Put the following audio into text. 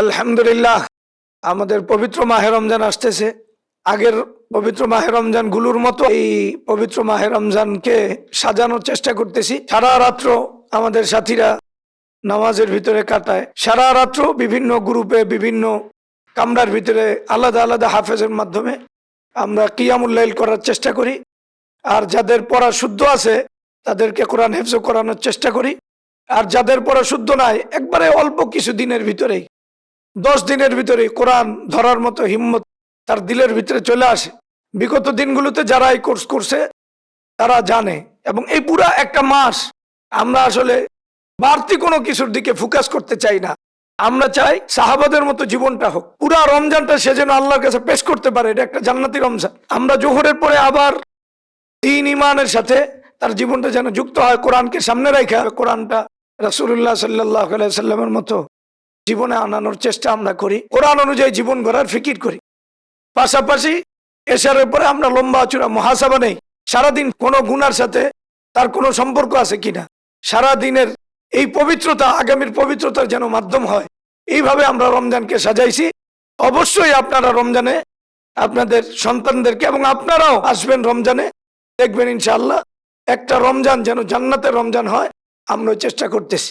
আলহামদুলিল্লাহ, আমাদের পবিত্র মাহে রমজান আসতেছে। আগের পবিত্র মাহে রমজানগুলোর মতো এই পবিত্র মাহে রমজানকে সাজানোর চেষ্টা করতেছি। সারা রাত্র আমাদের সাথীরা নামাজের ভিতরে কাটায়। সারা রাত্র বিভিন্ন গ্রুপে, বিভিন্ন কামরার ভিতরে আলাদা আলাদা হাফেজের মাধ্যমে আমরা কিয়ামুল্লাইল করার চেষ্টা করি। আর যাদের পড়া শুদ্ধ আছে, তাদেরকে কোরআন হেফজ করানোর চেষ্টা করি। আর যাদের পড়া শুদ্ধ নাই, একবারে অল্প কিছু দিনের ভিতরেই দশ দিনের ভিতরে কোরআন ধরার মতো হিম্মত তার দিলের ভিতরে চলে আসে। বিগত দিনগুলোতে যারা এই কোর্স করছে, তারা জানে। এবং এই পুরা একটা মাস আমরা আসলে বাড়তি কোনো কিছুর দিকে ফোকাস করতে চাই না। আমরা চাই সাহাবাদের মতো জীবনটা হোক। পুরা রমজানটা সে যেন আল্লাহর কাছে পেশ করতে পারে, এটা একটা জান্নাতি রমজান। আমরা জোহরের পরে আবার দিন ইমানের সাথে তার জীবনটা যেন যুক্ত হয় কোরআনকে সামনে রেখে, কোরআনটা রাসুল্লাহ সাল্লাহ সাল্লামের মতো জীবনে আনানোর চেষ্টা আমরা করি, কোরআন অনুযায়ী জীবন গড়ার ফিকির করি। পাশাপাশি এশারের উপরে আমরা লম্বা চূড়া মহাসাবা নেই, সারাদিন কোনো গুনার সাথে তার কোনো সম্পর্ক আছে কিনা? সারা দিনের এই পবিত্রতা, আগামীর পবিত্রতার যেন মাধ্যম হয়, এইভাবে আমরা রমজানকে সাজাইছি। অবশ্যই আপনারা রমজানে আপনাদের সন্তানদেরকে এবং আপনারাও আসবেন রমজানে, দেখবেন ইনশাআল্লাহ একটা রমজান যেন জান্নাতের রমজান হয় আমরা চেষ্টা করতেছি।